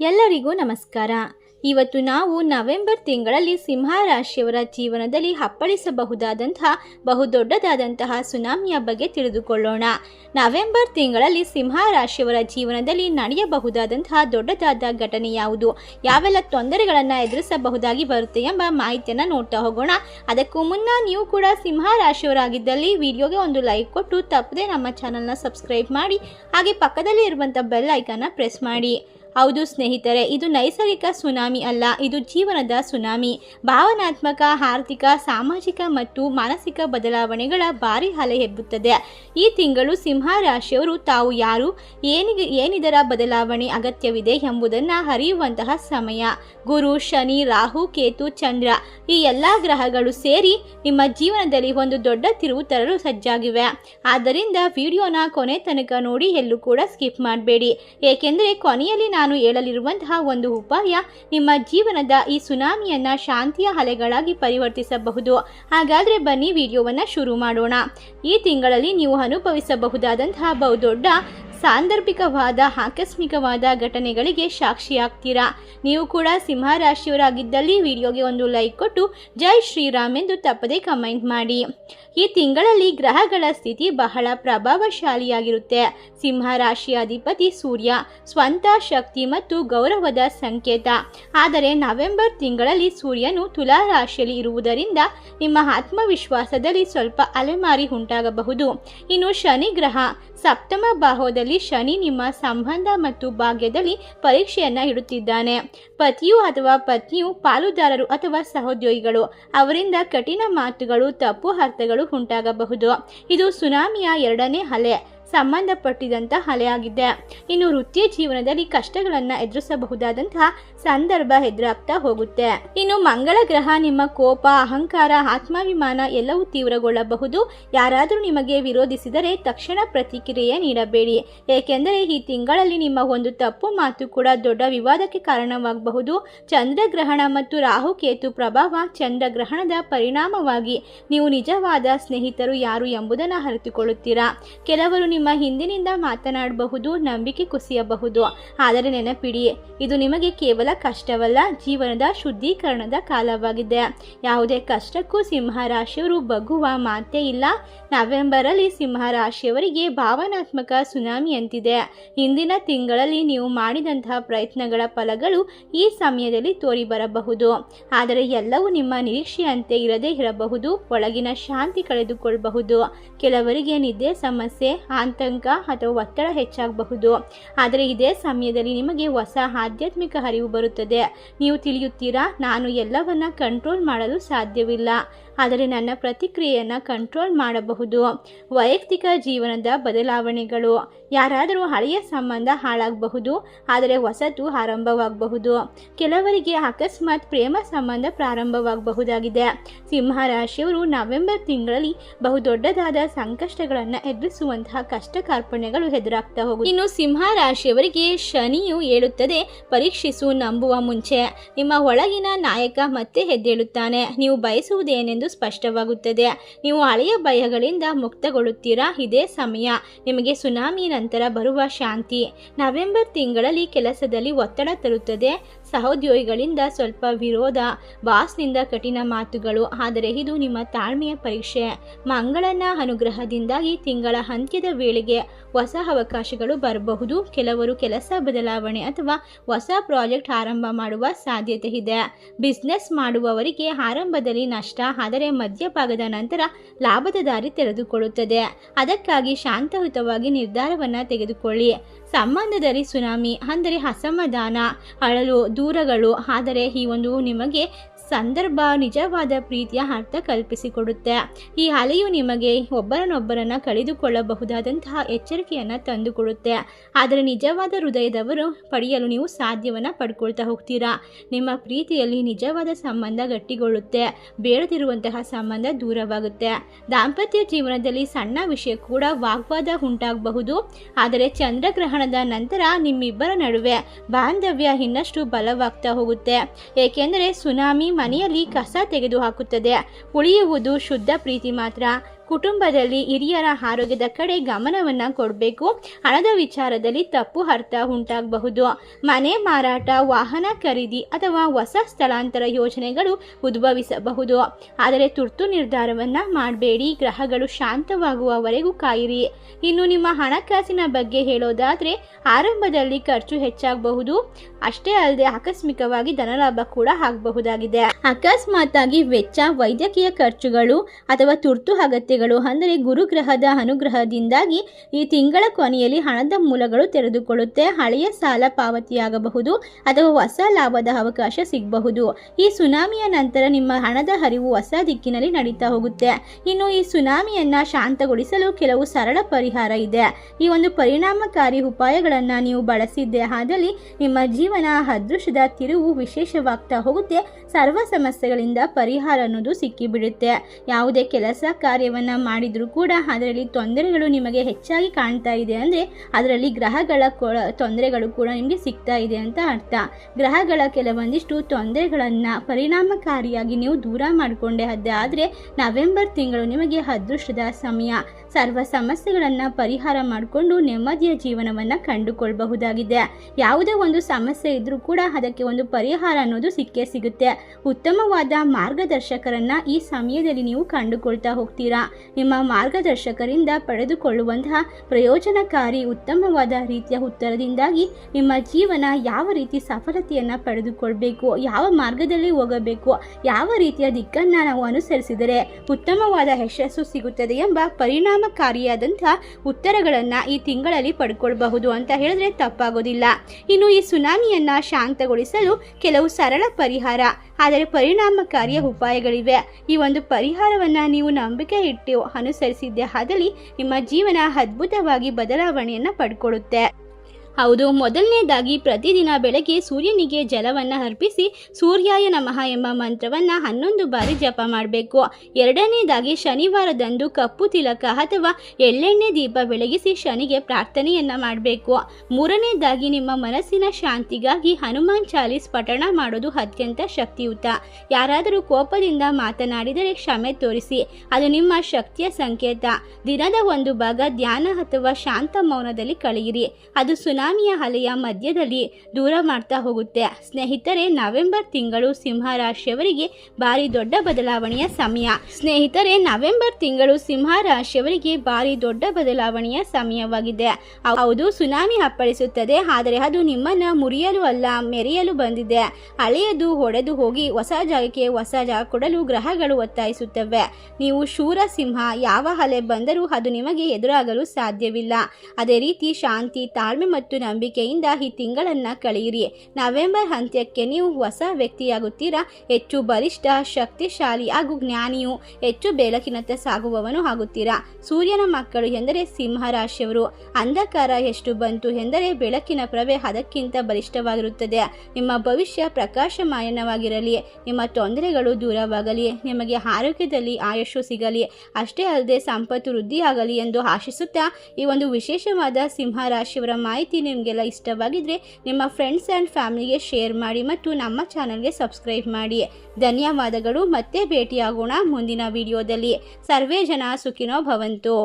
ಎಲ್ಲರಿಗೂ ನಮಸ್ಕಾರ. ಇವತ್ತು ನಾವು ನವೆಂಬರ್ ತಿಂಗಳಲ್ಲಿ ಸಿಂಹ ರಾಶಿಯವರ ಜೀವನದಲ್ಲಿ ಅಪ್ಪಳಿಸಬಹುದಾದಂತಹ ಬಹುದೊಡ್ಡದಾದಂತಹ ಸುನಾಮಿಯ ಬಗ್ಗೆ ತಿಳಿದುಕೊಳ್ಳೋಣ. ನವೆಂಬರ್ ತಿಂಗಳಲ್ಲಿ ಸಿಂಹ ರಾಶಿಯವರ ಜೀವನದಲ್ಲಿ ನಡೆಯಬಹುದಾದಂತಹ ದೊಡ್ಡದಾದ ಘಟನೆ ಯಾವುದು? ಯಾವೆಲ್ಲ ತೊಂದರೆಗಳನ್ನು ಎದುರಿಸಬಹುದಾಗಿ ಬರುತ್ತೆ ಎಂಬ ಮಾಹಿತಿಯನ್ನು ನೋಡ್ತಾ ಹೋಗೋಣ. ಅದಕ್ಕೂ ಮುನ್ನ ನೀವು ಕೂಡ ಸಿಂಹ ರಾಶಿಯವರಾಗಿದ್ದಲ್ಲಿ ವಿಡಿಯೋಗೆ ಒಂದು ಲೈಕ್ ಕೊಟ್ಟು ತಪ್ಪದೆ ನಮ್ಮ ಚಾನಲ್ನ ಸಬ್ಸ್ಕ್ರೈಬ್ ಮಾಡಿ, ಹಾಗೆ ಪಕ್ಕದಲ್ಲಿ ಇರುವಂಥ ಬೆಲ್ ಐಕನ್ನ ಪ್ರೆಸ್ ಮಾಡಿ. ಹೌದು ಸ್ನೇಹಿತರೆ, ಇದು ನೈಸರ್ಗಿಕ ಸುನಾಮಿ ಅಲ್ಲ, ಇದು ಜೀವನದ ಸುನಾಮಿ. ಭಾವನಾತ್ಮಕ, ಆರ್ಥಿಕ, ಸಾಮಾಜಿಕ ಮತ್ತು ಮಾನಸಿಕ ಬದಲಾವಣೆಗಳ ಭಾರಿ ಅಲೆ ಹೆಬ್ಬುತ್ತದೆ ಈ ತಿಂಗಳು ಸಿಂಹ ರಾಶಿಯವರು ತಾವು ಯಾರು, ಏನಿಗೆ, ಏನಿದರ ಬದಲಾವಣೆ ಅಗತ್ಯವಿದೆ ಎಂಬುದನ್ನು ಅರಿಯುವಂತಹ ಸಮಯ. ಗುರು, ಶನಿ, ರಾಹು, ಕೇತು, ಚಂದ್ರ ಈ ಎಲ್ಲ ಗ್ರಹಗಳು ಸೇರಿ ನಿಮ್ಮ ಜೀವನದಲ್ಲಿ ಒಂದು ದೊಡ್ಡ ತಿರುವು ತರಲು ಸಜ್ಜಾಗಿವೆ. ಆದ್ದರಿಂದ ವಿಡಿಯೋನ ಕೊನೆ ತನಕ ನೋಡಿ ಎಲ್ಲೂ ಕೂಡ ಸ್ಕಿಪ್ ಮಾಡಬೇಡಿ. ಏಕೆಂದರೆ ಕೊನೆಯಲ್ಲಿ ನಾನು ಹೇಳಲಿರುವಂತಹ ಒಂದು ಉಪಾಯ ನಿಮ್ಮ ಜೀವನದ ಈ ಸುನಾಮಿಯನ್ನ ಶಾಂತಿಯ ಅಲೆಗಳಾಗಿ ಪರಿವರ್ತಿಸಬಹುದು. ಹಾಗಾದರೆ ಬನ್ನಿ ವಿಡಿಯೋವನ್ನು ಶುರು ಮಾಡೋಣ. ಈ ತಿಂಗಳಲ್ಲಿ ನೀವು ಅನುಭವಿಸಬಹುದಾದಂತಹ ಬಹುದೊಡ್ಡ ಸಾಂದರ್ಭಿಕವಾದ, ಆಕಸ್ಮಿಕವಾದ ಘಟನೆಗಳಿಗೆ ಸಾಕ್ಷಿಯಾಗ್ತೀರಾ? ನೀವು ಕೂಡ ಸಿಂಹ ರಾಶಿಯವರಾಗಿದ್ದಲ್ಲಿ ವಿಡಿಯೋಗೆ ಒಂದು ಲೈಕ್ ಕೊಟ್ಟು ಜೈ ಶ್ರೀರಾಮ್ ಎಂದು ತಪ್ಪದೆ ಕಮೆಂಟ್ ಮಾಡಿ. ಈ ತಿಂಗಳಲ್ಲಿ ಗ್ರಹಗಳ ಸ್ಥಿತಿ ಬಹಳ ಪ್ರಭಾವಶಾಲಿಯಾಗಿರುತ್ತೆ. ಸಿಂಹ ರಾಶಿಯ ಅಧಿಪತಿ ಸೂರ್ಯ, ಸ್ವಂತ ಶಕ್ತಿ ಮತ್ತು ಗೌರವದ ಸಂಕೇತ. ಆದರೆ ನವೆಂಬರ್ ತಿಂಗಳಲ್ಲಿ ಸೂರ್ಯನು ತುಲಾ ರಾಶಿಯಲ್ಲಿ ಇರುವುದರಿಂದ ನಿಮ್ಮ ಆತ್ಮವಿಶ್ವಾಸದಲ್ಲಿ ಸ್ವಲ್ಪ ಅಲೆಮಾರಿ ಉಂಟಾಗಬಹುದು. ಇನ್ನು ಶನಿ ಗ್ರಹ ಸಪ್ತಮ ಭಾವದಲ್ಲಿ ಶನಿ ನಿಮ್ಮ ಸಂಬಂಧ ಮತ್ತು ಭಾಗ್ಯದಲ್ಲಿ ಪರೀಕ್ಷೆಯನ್ನ ಇಡುತ್ತಿದ್ದಾನೆ. ಪತಿಯು ಅಥವಾ ಪತ್ನಿಯು ಪಾಲುದಾರರು ಅಥವಾ ಸಹೋದ್ಯೋಗಿಗಳು. ಅವರಿಂದ ಕಠಿಣ ಮಾತುಗಳು, ತಪ್ಪು ಅರ್ಥಗಳು ಉಂಟಾಗಬಹುದು. ಇದು ಸುನಾಮಿಯ ಎರಡನೇ ಅಲೆ ಸಂಬಂಧಪಟ್ಟಿದಂಥ ಅಲೆಯಾಗಿದೆ ಇನ್ನು ವೃತ್ತಿಯ ಜೀವನದಲ್ಲಿ ಕಷ್ಟಗಳನ್ನು ಎದುರಿಸಬಹುದಾದಂತಹ ಸಂದರ್ಭ ಎದುರಾಗ್ತಾ ಹೋಗುತ್ತೆ. ಇನ್ನು ಮಂಗಳ ಗ್ರಹ, ನಿಮ್ಮ ಕೋಪ, ಅಹಂಕಾರ, ಆತ್ಮಾಭಿಮಾನ ಎಲ್ಲವೂ ತೀವ್ರಗೊಳ್ಳಬಹುದು. ಯಾರಾದರೂ ನಿಮಗೆ ವಿರೋಧಿಸಿದರೆ ತಕ್ಷಣ ಪ್ರತಿಕ್ರಿಯೆ ನೀಡಬೇಡಿ. ಏಕೆಂದರೆ ಈ ತಿಂಗಳಲ್ಲಿ ನಿಮ್ಮ ಒಂದು ತಪ್ಪು ಮಾತು ಕೂಡ ದೊಡ್ಡ ವಿವಾದಕ್ಕೆ ಕಾರಣವಾಗಬಹುದು. ಚಂದ್ರಗ್ರಹಣ ಮತ್ತು ರಾಹುಕೇತು ಪ್ರಭಾವ ಚಂದ್ರಗ್ರಹಣದ ಪರಿಣಾಮವಾಗಿ ನೀವು ನಿಜವಾದ ಸ್ನೇಹಿತರು ಯಾರು ಎಂಬುದನ್ನು ಅರಿತುಕೊಳ್ಳುತ್ತೀರಾ? ಕೆಲವರು ನಿಮ್ಮ ಹಿಂದಿನಿಂದ ಮಾತನಾಡಬಹುದು, ನಂಬಿಕೆ ಕುಸಿಯಬಹುದು. ಆದರೆ ನೆನಪಿಡಿ, ಇದು ನಿಮಗೆ ಕೇವಲ ಕಷ್ಟವಲ್ಲ, ಜೀವನದ ಶುದ್ಧೀಕರಣದ ಕಾಲವಾಗಿದೆ. ಯಾವುದೇ ಕಷ್ಟಕ್ಕೂ ಸಿಂಹರಾಶಿಯವರು ಬಗ್ಗುವ ಮಾತೇ ಇಲ್ಲ. ನವೆಂಬರಲ್ಲಿ ಸಿಂಹರಾಶಿಯವರಿಗೆ ಭಾವನಾತ್ಮಕ ಸುನಾಮಿಯಂತಿದೆ ಹಿಂದಿನ ತಿಂಗಳಲ್ಲಿ ನೀವು ಮಾಡಿದಂತಹ ಪ್ರಯತ್ನಗಳ ಫಲಗಳು ಈ ಸಮಯದಲ್ಲಿ ತೋರಿ ಬರಬಹುದು ಆದರೆ ಎಲ್ಲವೂ ನಿಮ್ಮ ನಿರೀಕ್ಷೆಯಂತೆ ಇರದೇ ಇರಬಹುದು, ಒಳಗಿನ ಶಾಂತಿ ಕಳೆದುಕೊಳ್ಳಬಹುದು. ಕೆಲವರಿಗೆ ನಿದ್ದೆ ಸಮಸ್ಯೆ ಆತಂಕ ಅಥವಾ ಒತ್ತಡ ಹೆಚ್ಚಾಗಬಹುದು. ಆದರೆ ಇದೇ ಸಮಯದಲ್ಲಿ ನಿಮಗೆ ಹೊಸ ಆಧ್ಯಾತ್ಮಿಕ ಹರಿವು ಬರುತ್ತದೆ. ನೀವು ತಿಳಿಯುತ್ತೀರಾ? ನಾನು ಎಲ್ಲವನ್ನ ಕಂಟ್ರೋಲ್ ಮಾಡಲು ಸಾಧ್ಯವಿಲ್ಲ. ಆದರೆ ನನ್ನ ಪ್ರತಿಕ್ರಿಯೆಯನ್ನು ಕಂಟ್ರೋಲ್ ಮಾಡಬಹುದು. ವೈಯಕ್ತಿಕ ಜೀವನದ ಬದಲಾವಣೆಗಳು. ಯಾರಾದರೂ ಹಳೆಯ ಸಂಬಂಧ ಹಾಳಾಗಬಹುದು, ಆದರೆ ಹೊಸತು ಆರಂಭವಾಗಬಹುದು. ಕೆಲವರಿಗೆ ಅಕಸ್ಮಾತ್ ಪ್ರೇಮ ಸಂಬಂಧ ಪ್ರಾರಂಭವಾಗಬಹುದಾಗಿದೆ. ಸಿಂಹ ರಾಶಿಯವರು ನವೆಂಬರ್ ತಿಂಗಳಲ್ಲಿ ಬಹುದೊಡ್ಡದಾದ ಸಂಕಷ್ಟಗಳನ್ನು ಎದುರಿಸುವಂತಹ ಕಷ್ಟ ಕಾರ್ಪಣ್ಯಗಳು ಎದುರಾಗ್ತಾ ಹೋಗುವುದು ಇನ್ನು ಸಿಂಹ ರಾಶಿಯವರಿಗೆ ಶನಿಯು ಹೇಳುತ್ತದೆ ಪರೀಕ್ಷಿಸು, ನಂಬುವ ಮುಂಚೆ. ನಿಮ್ಮ ಒಳಗಿನ ನಾಯಕ ಮತ್ತೆ ಎದ್ದೇಳುತ್ತಾನೆ. ನೀವು ಬಯಸುವುದೇನೆಂದು ಸ್ಪಷ್ಟವಾಗುತ್ತದೆ. ನೀವು ಹಳೆಯ ಭಯಗಳಿಂದ ಮುಕ್ತಗೊಳ್ಳುತ್ತೀರಾ? ಇದೇ ಸಮಯ. ನಿಮಗೆ ಸುನಾಮಿ ನಂತರ ಬರುವ ಶಾಂತಿ. ನವೆಂಬರ್ ತಿಂಗಳಲ್ಲಿ ಕೆಲಸದಲ್ಲಿ ಒತ್ತಡ ತರುತ್ತದೆ. ಸಹೋದ್ಯೋಗಿಗಳಿಂದ ಸ್ವಲ್ಪ ವಿರೋಧ, ಬಾಸ್ನಿಂದ ಕಠಿಣ ಮಾತುಗಳು. ಆದರೆ ಇದು ನಿಮ್ಮ ತಾಳ್ಮೆಯ ಪರೀಕ್ಷೆ. ಮಂಗಳನ ಅನುಗ್ರಹದಿಂದಾಗಿ ತಿಂಗಳ ಅಂತ್ಯದ ವೇಳೆಗೆ ಹೊಸ ಅವಕಾಶಗಳು ಬರಬಹುದು. ಕೆಲವರು ಕೆಲಸ ಬದಲಾವಣೆ ಅಥವಾ ಹೊಸ ಪ್ರಾಜೆಕ್ಟ್ ಆರಂಭ ಮಾಡುವ ಸಾಧ್ಯತೆ ಇದೆ. ಬಿಸ್ನೆಸ್ ಮಾಡುವವರಿಗೆ ಆರಂಭದಲ್ಲಿ ನಷ್ಟ, ಆದರೆ ಮಧ್ಯಭಾಗದ ನಂತರ ಲಾಭದ ದಾರಿ ತೆರೆದುಕೊಳ್ಳುತ್ತದೆ. ಅದಕ್ಕಾಗಿ ಶಾಂತಯುತವಾಗಿ ನಿರ್ಧಾರವನ್ನು ತೆಗೆದುಕೊಳ್ಳಿ. ಸಂಬಂಧದಲ್ಲಿ ಸುನಾಮಿ, ಅಂದರೆ ಅಸಮಾಧಾನ, ಅಳಲು ದೂರಗಳು ಆದರೆ ಈ ಒಂದು ನಿಮಗೆ ಸಂದರ್ಭ ನಿಜವಾದ ಪ್ರೀತಿಯ ಅರ್ಥ ಕಲ್ಪಿಸಿಕೊಡುತ್ತೆ. ಈ ಅಲೆಯು ನಿಮಗೆ ಒಬ್ಬರನ್ನೊಬ್ಬರನ್ನ ಕಳೆದುಕೊಳ್ಳಬಹುದಾದಂತಹ ಎಚ್ಚರಿಕೆಯನ್ನು ತಂದುಕೊಡುತ್ತೆ. ಆದರೆ ನಿಜವಾದ ಹೃದಯದವರು ಪಡೆಯಲು ನೀವು ಸಾಧ್ಯವನ್ನು ಪಡ್ಕೊಳ್ತಾ ಹೋಗ್ತೀರಾ? ನಿಮ್ಮ ಪ್ರೀತಿಯಲ್ಲಿ ನಿಜವಾದ ಸಂಬಂಧ ಗಟ್ಟಿಗೊಳ್ಳುತ್ತೆ. ಬೇಡದಿರುವಂತಹ ಸಂಬಂಧ ದೂರವಾಗುತ್ತೆ. ದಾಂಪತ್ಯ ಜೀವನದಲ್ಲಿ ಸಣ್ಣ ವಿಷಯ ಕೂಡ ವಾಗ್ವಾದ ಉಂಟಾಗಬಹುದು. ಆದರೆ ಚಂದ್ರಗ್ರಹಣದ ನಂತರ ನಿಮ್ಮಿಬ್ಬರ ನಡುವೆ ಬಾಂಧವ್ಯ ಇನ್ನಷ್ಟು ಬಲವಾಗ್ತಾ ಹೋಗುತ್ತೆ. ಏಕೆಂದರೆ ಸುನಾಮಿ ಮನೆಯಲ್ಲಿ ಕಸ ತೆಗೆದುಹಾಕುತ್ತದೆ. ಉಳಿಯುವುದು ಶುದ್ಧ ಪ್ರೀತಿ ಮಾತ್ರ. ಕುಟುಂಬದಲ್ಲಿ ಹಿರಿಯರ ಆರೋಗ್ಯದ ಕಡೆ ಗಮನವನ್ನು ಕೊಡಬೇಕು. ಹಣದ ವಿಚಾರದಲ್ಲಿ ತಪ್ಪು ಅರ್ಥ ಉಂಟಾಗಬಹುದು. ಮನೆ ಮಾರಾಟ, ವಾಹನ ಖರೀದಿ ಅಥವಾ ಹೊಸ ಸ್ಥಳಾಂತರ ಯೋಜನೆಗಳು ಉದ್ಭವಿಸಬಹುದು. ಆದರೆ ತುರ್ತು ನಿರ್ಧಾರವನ್ನು ಮಾಡಬೇಡಿ. ಗ್ರಹಗಳು ಶಾಂತವಾಗುವವರೆಗೂ ಕಾಯಿರಿ. ಇನ್ನು ನಿಮ್ಮ ಹಣಕಾಸಿನ ಬಗ್ಗೆ ಹೇಳೋದಾದರೆ ಆರಂಭದಲ್ಲಿ ಖರ್ಚು ಹೆಚ್ಚಾಗಬಹುದು. ಅಷ್ಟೇ ಅಲ್ಲದೆ ಆಕಸ್ಮಿಕವಾಗಿ ಧನಲಾಭ ಕೂಡ ಆಗಬಹುದಾಗಿದೆ. ಅಕಸ್ಮಾತ್ತಾಗಿ ವೆಚ್ಚ, ವೈದ್ಯಕೀಯ ಖರ್ಚುಗಳು ಅಥವಾ ತುರ್ತು ಅಗತ್ಯಗಳು ಅಂದರೆ ಗುರುಗ್ರಹದ ಅನುಗ್ರಹದಿಂದಾಗಿ ಈ ತಿಂಗಳ ಕೊನೆಯಲ್ಲಿ ಹಣದ ಮೂಲಗಳು ತೆರೆದುಕೊಳ್ಳುತ್ತೆ. ಹಳೆಯ ಸಾಲ ಪಾವತಿಯಾಗಬಹುದು ಅಥವಾ ಹೊಸ ಲಾಭದ ಅವಕಾಶ ಸಿಗಬಹುದು. ಈ ಸುನಾಮಿಯ ನಂತರ ನಿಮ್ಮ ಹಣದ ಹರಿವು ಹೊಸ ದಿಕ್ಕಿನಲ್ಲಿ ನಡೀತಾ ಹೋಗುತ್ತೆ. ಇನ್ನು ಈ ಸುನಾಮಿಯನ್ನ ಶಾಂತಗೊಳಿಸಲು ಕೆಲವು ಸರಳ ಪರಿಹಾರ ಇದೆ. ಈ ಒಂದು ಪರಿಣಾಮಕಾರಿ ಉಪಾಯಗಳನ್ನು ನೀವು ಬಳಸಿದ್ದೆ ಆದಲ್ಲಿ ನಿಮ್ಮ ಜೀವನ ಅದೃಶ್ಯದ ತಿರುವು ವಿಶೇಷವಾಗ್ತಾ ಹೋಗುತ್ತೆ. ಸರ್ವ ಸಮಸ್ಯೆಗಳಿಂದ ಪರಿಹಾರ ಅನ್ನೋದು ಸಿಕ್ಕಿಬಿಡುತ್ತೆ. ಯಾವುದೇ ಕೆಲಸ ಕಾರ್ಯವನ್ನು ಮಾಡಿದರೂ ಕೂಡ ಅದರಲ್ಲಿ ತೊಂದರೆಗಳು ನಿಮಗೆ ಹೆಚ್ಚಾಗಿ ಕಾಣ್ತಾ ಇದೆ ಅಂದರೆ ಅದರಲ್ಲಿ ಗ್ರಹಗಳ ತೊಂದರೆಗಳು ಕೂಡ ನಿಮಗೆ ಸಿಗ್ತಾ ಇದೆ ಅಂತ ಅರ್ಥ. ಗ್ರಹಗಳ ಕೆಲವೊಂದಿಷ್ಟು ತೊಂದರೆಗಳನ್ನು ಪರಿಣಾಮಕಾರಿಯಾಗಿ ನೀವು ದೂರ ಮಾಡಿಕೊಂಡೇ ಅದೇ ಆದರೆ ನವೆಂಬರ್ ತಿಂಗಳು ನಿಮಗೆ ಅದೃಷ್ಟದ ಸಮಯ. ಸರ್ವ ಸಮಸ್ಯೆಗಳನ್ನು ಪರಿಹಾರ ಮಾಡಿಕೊಂಡು ನೆಮ್ಮದಿಯ ಜೀವನವನ್ನು ಕಂಡುಕೊಳ್ಬಹುದಾಗಿದೆ. ಯಾವುದೇ ಒಂದು ಸಮಸ್ಯೆ ಇದ್ದರೂ ಕೂಡ ಅದಕ್ಕೆ ಒಂದು ಪರಿಹಾರ ಅನ್ನೋದು ಸಿಕ್ಕೇ ಸಿಗುತ್ತೆ. ಉತ್ತಮವಾದ ಮಾರ್ಗದರ್ಶಕರನ್ನು ಈ ಸಮಯದಲ್ಲಿ ನೀವು ಕಂಡುಕೊಳ್ತಾ ಹೋಗ್ತೀರಾ? ನಿಮ್ಮ ಮಾರ್ಗದರ್ಶಕರಿಂದ ಪಡೆದುಕೊಳ್ಳುವಂತಹ ಪ್ರಯೋಜನಕಾರಿ ಉತ್ತಮವಾದ ರೀತಿಯ ಉತ್ತರದಿಂದಾಗಿ ನಿಮ್ಮ ಜೀವನ ಯಾವ ರೀತಿ ಸಫಲತೆಯನ್ನು ಪಡೆದುಕೊಳ್ಬೇಕು? ಯಾವ ಮಾರ್ಗದಲ್ಲಿ ಹೋಗಬೇಕು? ಯಾವ ರೀತಿಯ ದಿಕ್ಕನ್ನು ನಾವು ಅನುಸರಿಸಿದರೆ ಉತ್ತಮವಾದ ಯಶಸ್ಸು ಸಿಗುತ್ತದೆ ಎಂಬ ಪರಿಣಾಮಕಾರಿಯಾದಂಥ ಉತ್ತರಗಳನ್ನು ಈ ತಿಂಗಳಲ್ಲಿ ಪಡ್ಕೊಳ್ಬಹುದು ಅಂತ ಹೇಳಿದ್ರೆ ತಪ್ಪಾಗೋದಿಲ್ಲ. ಇನ್ನು ಈ ಸುನಾಮಿಯನ್ನು ಶಾಂತಗೊಳಿಸಲು ಕೆಲವು ಸರಳ ಪರಿಹಾರ, ಆದರೆ ಪರಿಣಾಮಕಾರಿಯ ಉಪಾಯಗಳಿವೆ. ಈ ಒಂದು ಪರಿಹಾರವನ್ನು ನೀವು ನಂಬಿಕೆ ಇಟ್ಟು ಅನುಸರಿಸಿದ್ದೆ ಆದಲ್ಲಿ ನಿಮ್ಮ ಜೀವನ ಅದ್ಭುತವಾಗಿ ಬದಲಾವಣೆಯನ್ನು ಪಡ್ಕೊಳ್ಳುತ್ತೆ. ಹೌದು, ಮೊದಲನೇದಾಗಿ ಪ್ರತಿದಿನ ಬೆಳಗ್ಗೆ ಸೂರ್ಯನಿಗೆ ಜಲವನ್ನು ಅರ್ಪಿಸಿ ಸೂರ್ಯಾಯ ನಮಃ ಎಂಬ ಮಂತ್ರವನ್ನು ಹನ್ನೊಂದು ಬಾರಿ ಜಪ ಮಾಡಬೇಕು. ಎರಡನೇದಾಗಿ ಶನಿವಾರದಂದು ಕಪ್ಪು ತಿಲಕ ಅಥವಾ ಎಳ್ಳೆಣ್ಣೆ ದೀಪ ಬೆಳಗಿಸಿ ಶನಿಗೆ ಪ್ರಾರ್ಥನೆಯನ್ನು ಮಾಡಬೇಕು. ಮೂರನೇದಾಗಿ ನಿಮ್ಮ ಮನಸ್ಸಿನ ಶಾಂತಿಗಾಗಿ ಹನುಮಾನ್ ಚಾಲೀಸ್ ಪಠಣ ಮಾಡೋದು ಅತ್ಯಂತ ಶಕ್ತಿಯುತ. ಯಾರಾದರೂ ಕೋಪದಿಂದ ಮಾತನಾಡಿದರೆ ಕ್ಷಮೆ ತೋರಿಸಿ, ಅದು ನಿಮ್ಮ ಶಕ್ತಿಯ ಸಂಕೇತ. ದಿನದ ಒಂದು ಭಾಗ ಧ್ಯಾನ ಅಥವಾ ಶಾಂತ ಮೌನದಲ್ಲಿ ಕಳೆಯಿರಿ. ಅದು ಸುನಾಮಿಯ ಅಲೆಯ ಮಧ್ಯದಲ್ಲಿ ದೂರ ಮಾಡ್ತಾ ಹೋಗುತ್ತೆ. ಸ್ನೇಹಿತರೆ, ನವೆಂಬರ್ ತಿಂಗಳು ಸಿಂಹ ರಾಶಿಯವರಿಗೆ ಭಾರಿ ದೊಡ್ಡ ಬದಲಾವಣೆಯ ಸಮಯ. ಸ್ನೇಹಿತರೆ, ನವೆಂಬರ್ ತಿಂಗಳು ಸಿಂಹ ರಾಶಿಯವರಿಗೆ ಭಾರಿ ದೊಡ್ಡ ಬದಲಾವಣೆಯ ಸಮಯವಾಗಿದೆ. ಹೌದು, ಸುನಾಮಿ ಅಪ್ಪಳಿಸುತ್ತದೆ ಆದರೆ ಅದು ನಿಮ್ಮನ್ನ ಮುರಿಯಲು ಅಲ್ಲ, ಮೆರೆಯಲು ಬಂದಿದೆ. ಹಳೆಯದು ಹೊಡೆದು ಹೋಗಿ ಹೊಸ ಜಾಗಕ್ಕೆ ಹೊಸ ಜಾಗ ಕೊಡಲು ಗ್ರಹಗಳು ಒತ್ತಾಯಿಸುತ್ತವೆ. ನೀವು ಶೂರ ಸಿಂಹ, ಯಾವ ಅಲೆ ಬಂದರೂ ಅದು ನಿಮಗೆ ಎದುರಾಗಲು ಸಾಧ್ಯವಿಲ್ಲ. ಅದೇ ರೀತಿ ಶಾಂತಿ, ತಾಳ್ಮೆ ಮತ್ತು ನಂಬಿಕೆಯಿಂದ ಈ ತಿಂಗಳನ್ನ ಕಳೆಯಿರಿ. ನವೆಂಬರ್ ಅಂತ್ಯಕ್ಕೆ ನೀವು ಹೊಸ ವ್ಯಕ್ತಿಯಾಗುತ್ತೀರಾ? ಹೆಚ್ಚು ಬಲಿಷ್ಠ, ಶಕ್ತಿಶಾಲಿ ಹಾಗೂ ಜ್ಞಾನಿಯು ಹೆಚ್ಚು ಬೆಳಕಿನತ್ತ ಸಾಗುವವನು ಆಗುತ್ತೀರಾ? ಸೂರ್ಯನ ಮಕ್ಕಳು ಎಂದರೆ ಸಿಂಹ ರಾಶಿಯವರು. ಅಂಧಕಾರ ಎಷ್ಟು ಬಂತು ಎಂದರೆ ಬೆಳಕಿನ ಪ್ರಭೆ ಅದಕ್ಕಿಂತ ಬಲಿಷ್ಠವಾಗಿರುತ್ತದೆ. ನಿಮ್ಮ ಭವಿಷ್ಯ ಪ್ರಕಾಶಮಾಯನವಾಗಿರಲಿ ನಿಮ್ಮ ತೊಂದರೆಗಳು ದೂರವಾಗಲಿ. ನಿಮಗೆ ಆರೋಗ್ಯದಲ್ಲಿ ಆಯುಷು ಸಿಗಲಿ. ಅಷ್ಟೇ ಅಲ್ಲದೆ ಸಂಪತ್ತು ವೃದ್ಧಿಯಾಗಲಿ ಎಂದು ಆಶಿಸುತ್ತಾ ಈ ಒಂದು ವಿಶೇಷವಾದ ಸಿಂಹ ರಾಶಿಯವರ ಮಾಹಿತಿ ನಿಮಗೆಲ್ಲ ಇಷ್ಟವಾಗಿದ್ದರೆ ನಿಮ್ಮ ಫ್ರೆಂಡ್ಸ್ ಆ್ಯಂಡ್ ಫ್ಯಾಮಿಲಿಗೆ ಶೇರ್ ಮಾಡಿ ಮತ್ತು ನಮ್ಮ ಚಾನಲ್ಗೆ ಸಬ್ಸ್ಕ್ರೈಬ್ ಮಾಡಿ. ಧನ್ಯವಾದಗಳು ಮತ್ತೆ ಭೇಟಿಯಾಗೋಣ ಮುಂದಿನ ವಿಡಿಯೋದಲ್ಲಿ ಸರ್ವೇ ಜನ ಸುಖಿನೋ ಭವಂತು.